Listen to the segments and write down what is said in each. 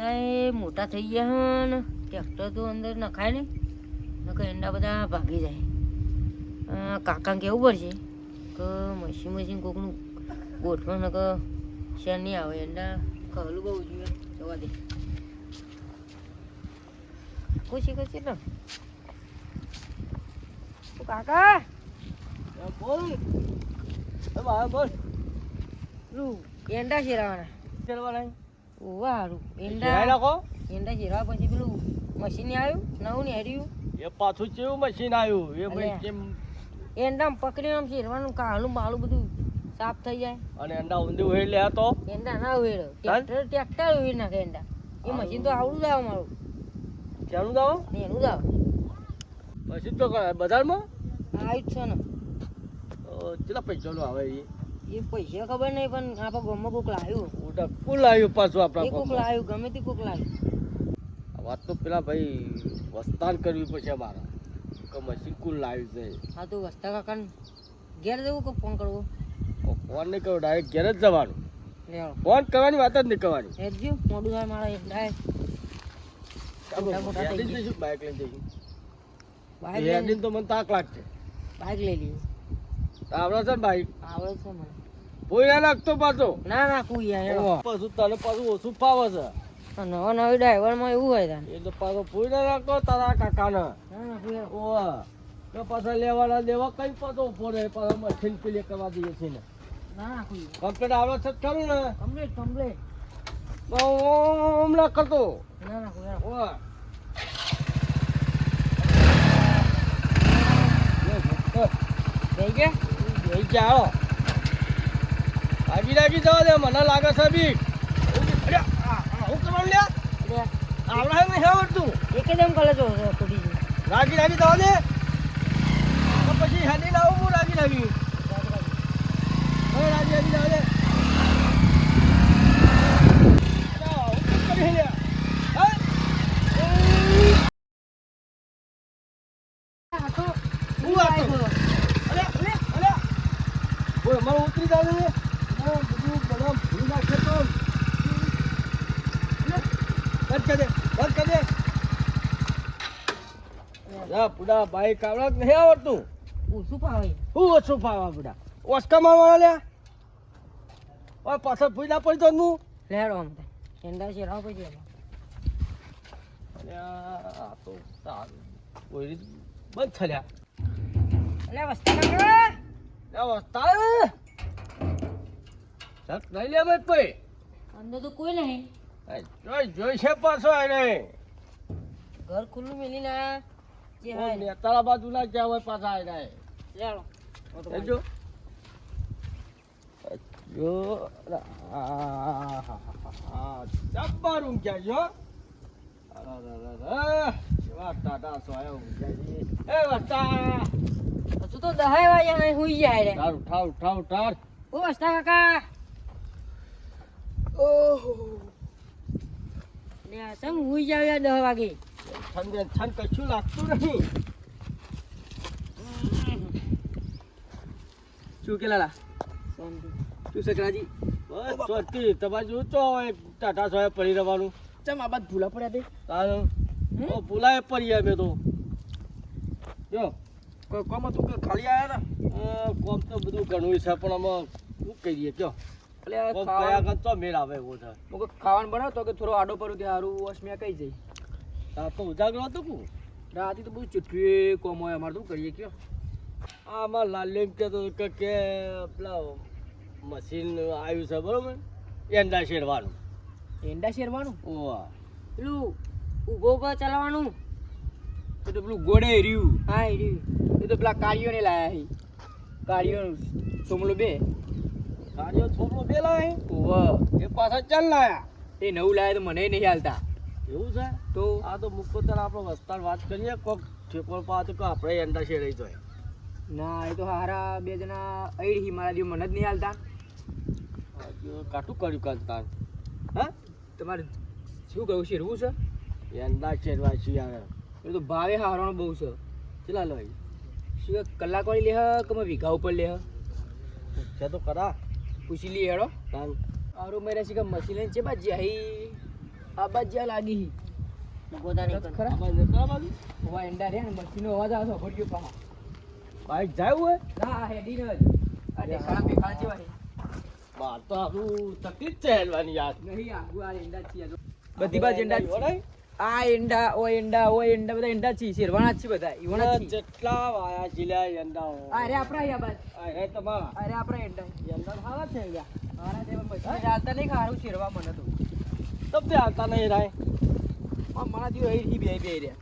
એ મોટા થઈ ગયા ને ટ્રેક્ટર તો અંદર નખાય ને નકર એંડા બધા ભાગી જાય. કાકાને કેવું પડશે? કે મશીન મશીન કોકનું ગોઠવણ કે શેર નહીં આવે. એંડા ખલું બહુ જોઈએ. જવા દે. ખુશી ખુશી ને કાકા. બોલ. બોલ. એંડા શેરાવાના. ચલવાના હેડા એંડા નાખો. એંડા શેરવા પછી પેલું મશીન આવ્યું નવું ને હેર્યું એ પાછું કેવું મશીન આવ્યું એ ભાઈ. કેમ? એંડા પકડીને આમ શેરવાનું કાળું બાળું બધું સાફ થઈ જાય. અને અંડા ઊંધી ઉહેડ લે તો. એંડા ના ચાલ. ટ્રેક્ટર ટ્રેક્ટર ઉવેડ નાખે એંડા. એ મશીન તો આવડું જ આવે મારું. ક્યાંનું દાવો ને એનું દાવ મશીન તો બજારમાં? આવ્યું જ છે ને. કેટલા પૈસાનું આવે એ? એ પૈસા ખબર નહીં પણ આપણા ગામમાં કોક લાવ્યું ઉડા કુલ આવ્યું પાછું આપણા કોક લાવ્યું ગમે તે કોક લાવ્યું વાત તો પેલા ભાઈ વસ્તાર કરવી પડશે મારા. કે મશીન કુલ લાવ્યું છે? હા તો વસ્તા કાકાને ઘેર જવું કે ફોન કરવો? ફોન નહીં કરો ડાયરેક્ટ ઘેર જ જવાનું. ફોન કરવાની વાત જ નહીં કરવાની. હેરજો મોડું થાય મારા એક ડાયરેક્ટ બાઇક લઈને જઈશું. બાઈક લઈને. તો મને તાક લાગશે. બાઈક લઈ લઈએ આવડે છે ને બાઈક આવડે છે મને. ના લાગતો પાછો. ના ના કુયા. પાછું તને પાછું ઓછું ફાવે છે. આ નવા ડ્રાઈવરમાં એવું હોય તાન એ તો પાછો ના લાગતો તારા કાકાના. ઓવા તો પાછા લેવાના દેવા કઈ પાછો ઊભો રહે પાછો મશીન પેલી કરવા દઈએ છીએ ને. ના કમ્પ્લેટ આવડે છે ખરું ને. કમ્પ્લીટ સંભળે તો ઓમ કરતો. ના ના ઓવા થઈ ગયા? જઈ ગયા આગી લાગી જવા દે મને લાગે છે બી. હું કરવાનું લે, આવડે નહીં આવડતું કલર જો તૂટી ગયું. રાગી રાગી જવા દે. પછી હેલી લાવું હું રાગી રાગી. હવે રાગી રાગી જવા દે. હું કરી લ્યા? હે? આ તો હું આ તો? અલે, અલે, અલે. ઓય, મારે ઉતરી જાવ દે. આ બધું બધા ભૂલી નાખે તો. અલે, બંધ કર દે, બંધ કર દે. જા, પુડા ભાઈ કાવડા નહીં આવડતું? ઓછું ફાવે. હું ઓછું ફાવા પુડા ઓસ્કા મારવાના લ્યા? ઓય પાછળ ભૂઈ ના પડી તો નું લેડો આમ તો. એંડા છે રાવ પછી આ તો સારું. કોઈ રીત બંધ થયા અલે વસ્તા લે વસ્તા સત નહીં લે ભાઈ પઈ અંદર તો કોઈ નહીં. જોઈ જોઈ છે પાછો એને. ઘર ખુલ્લું મિલી ને. તારા બાજુ ના ગયા હોય પાછા આવી તો જો જો જબ્બર ઊંઘ્યા જાય કાકા. ઓહો. દહ વાગે? ઠંડે ઠંડ કશું લાગતું નહીં શું કે લાલા? શું સકરાજી બસ ચોથી તમારે જો ચો ટાટા સોયા પડી રહેવાનું. ચમ આ બાદ ભૂલા પડ્યા તે? તારું? ભૂલાય પડી અમે તો. જો. કોમ હતું કે ખાલી આયા ને કોમ તો બધું ઘણું છે પણ આમાં શું કહીએ કયો? એટલે કયા કરતો મેળ આવે એવો છે. ખાવાનું બનાવતો કે થોડો આડો પરું ત્યાં હારું વસમ્યા કઈ જઈ? તો ઉજાગરો હતો કુ રાતે તો બહુ ચૂઠવી કોમ હોય અમારે શું કરીએ કયો? આમાં લાલ્યો એમ કહેતો હતો કે કે પેલા મશીન આવ્યું છે બરોબર? એંડા શેરવાનું. એંડા શેરવાનું? ઓવા પેલું ઉગો ઊભો ચલાવવાનું? એ તો પેલું ગોડે રહ્યું હા હેર્યું રહ્યું. એ તો પેલા કાળીઓને લાયા કાળીઓ સોમલો બે. કાર્યો છોકરો બે લાયા ઓવા એ પાછા ચાલ લાયા. એ નવું લાયા તો મને નહીં હાલતા. એવું છે? તો? આ તો તાર આપણો વસ્તાર વાત કરીએ કોક ઠેકોર પા તો આપણે એંડા શેરાઈ જાય. ના એ તો હારા બે જણા અઈ હી મારા જેવું મને જ નહીં હાલતા. કાટું કર્યું કાલ તાર? હા? તમારે શું કહ્યું શેરવું છે? એંડા શેરવા શિયાળે એ તો ભાવે હારવાનો બહુ છે. ચલા લો શું કે કલાક વાળી લે કે મેં વીઘા ઉપર લે છે તો કરા પૂછી લઈએ હેડો. તાન. આરો મેરા શી કે મશીન લઈને છે બા જાહી આ બાજુ જ્યાં લાગી એંડા બાઈક જાય હોય? ના હે હેડી ન જ. આ દેખાડા બેખાડા જેવા છે. બહાર તો આપણું તકલીફ છે હેલવાની યાર. નહીં આગુ આ એંડા જ છે બધી બાજુ એંડા વળાય? આ એંડા ઓ એંડા ઓ એંડા બધા એંડા છે શેરવાના છે બધા ઈવોના છે. જેટલા વાયા જીલા યંડાઓ આ રે આપણા અહીંયા બાદ અરે તમારા. અરે આપણા એંડા યંડા ખાવા છે યાર. મારા જેવા મસ્ત ચાલતા નહીં ખારું શેરવા મને તો. તબ તે આવતા નહીં રાય. મારા જેવો અહીં બે બે રહ્યા.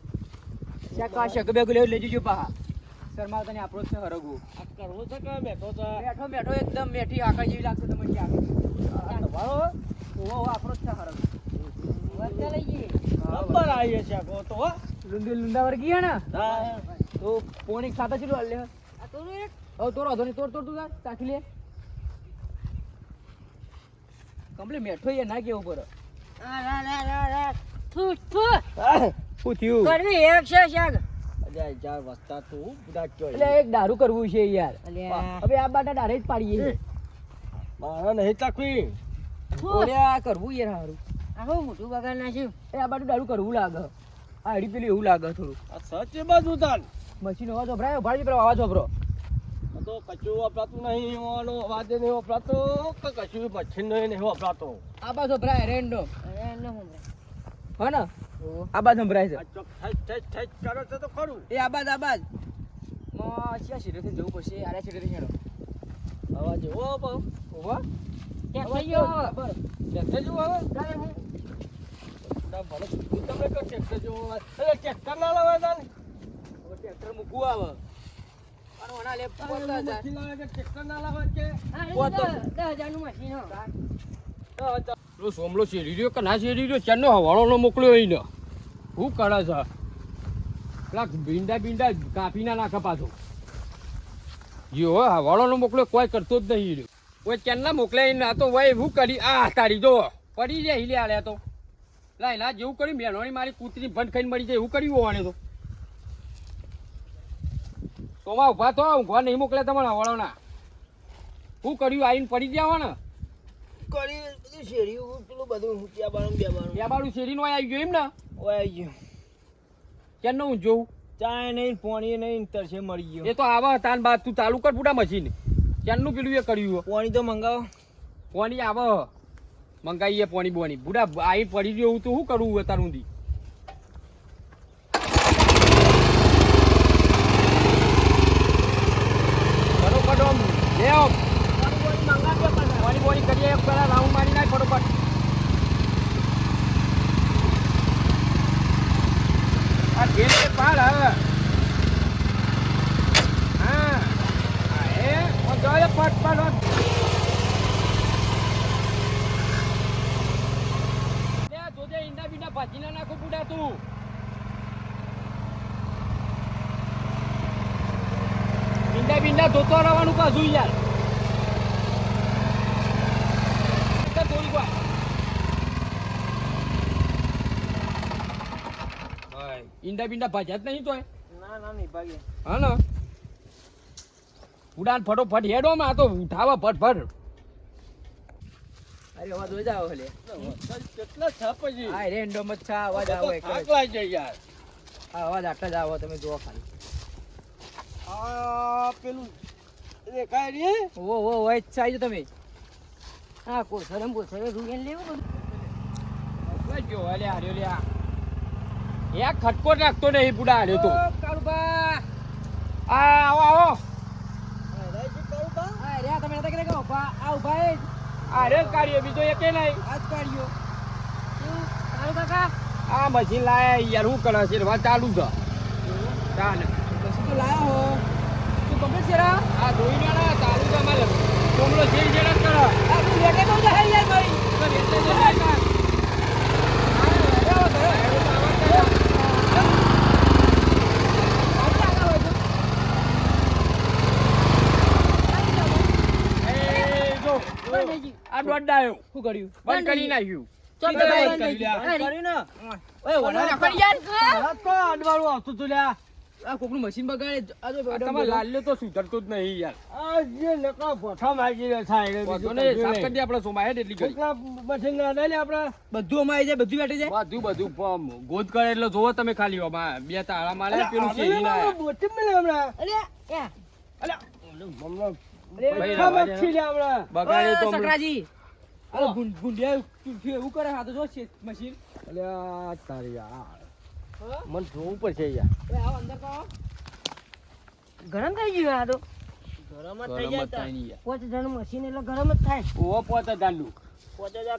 શાક આ શક બે ગુલે લઈ જજો પાહા. શર્મા તને આપણો જ છે હરગુ આ કરવો છે કે બેઠો છે? બેઠો બેઠો એકદમ મેઠી આકર જેવી લાગશે તમને ક્યાં ઓહો આપણો જ છે હરગુ વચ્ચે લઈ જઈએ. નંબર આવીએ છે કો તો. લુંડી લુંડા વર્ગી હે ને. તો પોણી ખાતા ચલો લે. આ તો રે. હવે તું ચાખી લે. કમ્પ્લીટ મેઠો એ ના કેવું પડે. દારૂ કરવું છે યાર. અલ્યા. હવે આ બાટા ડારે જ પાડીએ મારા નહીં આ કરવું યાર હારું. આખું મોઢું બગાડ નાખ્યું. એ આ બાટું દારૂ કરવું લાગે. આ હડી પેલું એવું લાગે થોડું. સચ બાજુ તાન. મશીન અવાજ વપરાય ભાડી પેલો અવાજ તો કશું વપરાતું નહીં ઓનો અવાજ નહીં વપરાતો કે કશું મચ્છી નહીં નહીં વપરાતો? આ બાજુ ભરાય રેન્ડો હા ને? આ બાજુ ભરાય છે. કરે તો ખરું. એ આ બાજ આ બાજ. માં ક્યાં શેરેથી જવું પડશે આરે શેરેથી હેડો અવાજ એવો બહુ ઓવા ક્યાં થઈ ગયો. બસ. ટ્રેક્ટર જેવું આવે તારે હું. ના, મને તમે કે ટ્રેક્ટર જેવું ટ્રેક્ટર ના લાવે હવે ટ્રેક્ટર મૂકવું આવે. સોમલો શેરી રહ્યો કે ના શેરી રહ્યો ચારનો હવાળો મોકલ્યો એને શું કરે છે? પેલા ભીંડા ભીંડા કાપી ના નાખે પાછો. જો હવાળો મોકલ્યો કોઈ કરતો જ નહીં રહ્યો. કોઈ કેનના મોકલે ના તો એવું કરી આ તારી જો. પડી જાય હિલે આલ્યા તો. લા એના જેવું કર્યું મેણોની મારી કૂતરી ભંડ ખાઈને મળી જાય એવું કર્યું હોવાને તો. સોમાં ઊભા તો ઊંઘવા નહીં મોકલે તમારા હવાળોના શું કર્યું? આવીને પડી ગયા ને? કરી બધું પેલું બધું ત્યાં બે બાળું. શેરીનો આવી ગયો એમ ને? ઓય આવી ગયું. કેમનો હું જોઉં? ચાય નહીં પોણી નહીં તરસે મળી ગયો. એ તો આવા તાન બાદ તું ચાલુ કર પૂટા મશીન. પેલું એ કર્યું પોણી તો મંગાવો. પોણી આવે. મંગાવીએ પોણી બોની બુડા આવી પડી ગયો હું તો શું કરવું તારું સુધી ફટોફટ આમ લે આમ. પોણી બોની કરીએ પેલા રાઉન્ડ મારી નાખ ફટોફટ આ ઘેર એક પાડ હવે હા હા, એ ઓ જોડે ફટ ફટ ફટ. લે, જોજે ઈંડા બીંડા ભાજી ના નાખો બુડા તું ઈંડા બીંડા ધોતો રહેવાનું પાછું યાર. ઈંડા બીંડા ભાજ્યા જ નહીં તો ના ના નહીં ભાગે. હા ને? ઉડાન ફટોફટ હેડો માં આ તો ઉઠાવા ફટફટ. અરે અવાજ હોય જાવ હલે કેટલા છાપજી આ રેન્ડો મત છા અવાજ આવે કરે. લાગી યાર. આ અવાજ આટલા જ આવો તમે જુઓ ખાલી. આ પેલું દેખાય રે ઓ ઓ હોય જ તમે. હા કોથળે ને કોથળે રૂએન લેવું બધું. જો અલે હાર્યો લે આ. એક ખટકો રાખતો નહીં બુડા તો. કાળુબા. આ આવો આવો. તમે નતા કે ઊભા? આ ઊભા હાર્યો કાઢ્યો બીજો એકે નહીં. આજ કાઢ્યો? તારું કાકા. આ મશીન લાયા યાર શું કરે છે? વાત ચાલુ છે. ચાલ. કશું તો લાયા હો. તું કમ્પ્લીટ છે આ ધોઈ ના ચાલુ છે અમારે. કોમલો છે જેડા જ કરે. આ તું લેકે તો જા યાર મારી એટલે જ લાયા. એ જો, બંધ થઈ ગયું. આ દોઢ ડાયો શું કર્યું બંધ કરી નાખ્યું ચોક ઈ તો બંધ બંધ થઈ કરી ગયું. લ્યા. અરે, કરી ને ઓય વડા પણ યાર, હા. હાથ તો અડવાળું આવતું હતું લ્યા આ કોકનું મશીન બગાડે આ જો આ તમારે લાલ્યો તો સુધરતો જ નહીં યાર આ જે નકા ભઠ્ઠા માગીને થાય એટલે વાંધો બીજું નહીં, કશું સાફ કરી શું કર્યું? બંધ કરી નાખ્યું. બધું અમારી જાય. બધું બેઠી જાય બધું બધું ગોદ કરે એટલે જોવો તમે ખાલી બે તાળા મારે પેલું છે. બગાડ્યો તો અરે ગુંડિયા એવું કરે હા તો જો છે મશીન. અલ્યા, તારી આ. મને જોવું પડશે યાર આવો અંદર તો ગરમ થઈ ગયું આ તો. ગરમ ગરમ જ થાય નહીં પોચ જણ મશીન એટલે ગરમ જ થાય. ઓ પોતે દાંડું. પોતે જા